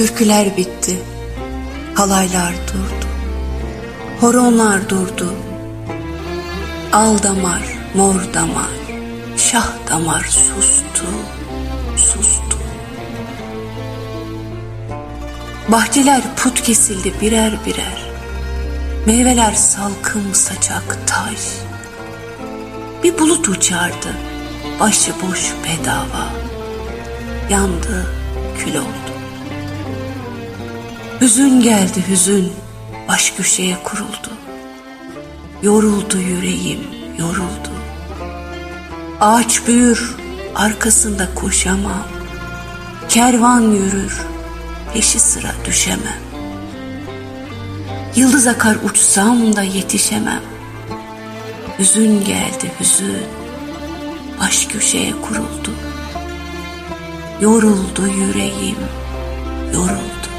Türküler bitti. Halaylar durdu. Horonlar durdu. Al damar, mor damar, şah damar sustu, sustu. Bahçeler put kesildi birer birer. Meyveler salkım saçak taş. Bir bulut uçardı, başıboş bedava. Yandı, kül oldu. Hüzün geldi hüzün, baş köşeye kuruldu. Yoruldu yüreğim, yoruldu. Ağaç büyür, arkasında koşamam. Kervan yürür, peşi sıra düşemem. Yıldız akar uçsam da yetişemem. Hüzün geldi hüzün, baş köşeye kuruldu. Yoruldu yüreğim, yoruldu.